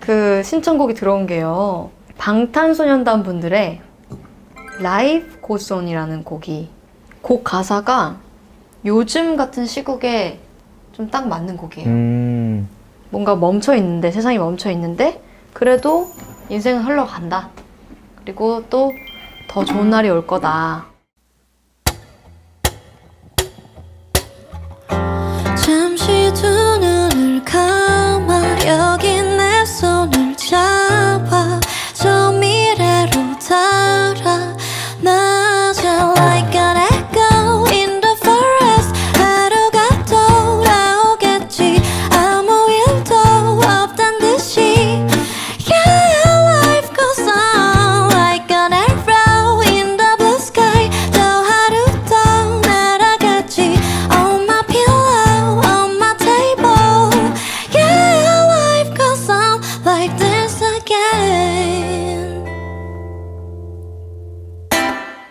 그 신청곡이 들어온 게요. 방탄소년단 분들의 라이프 고손이라는 곡이 곡 가사가 요즘 같은 시국에 좀 딱 맞는 곡이에요. 음. 뭔가 멈춰 있는데 세상이 멈춰 있는데 그래도 인생은 흘러간다. 그리고 또 더 좋은 날이 올 거다. 잠시 두 눈을 감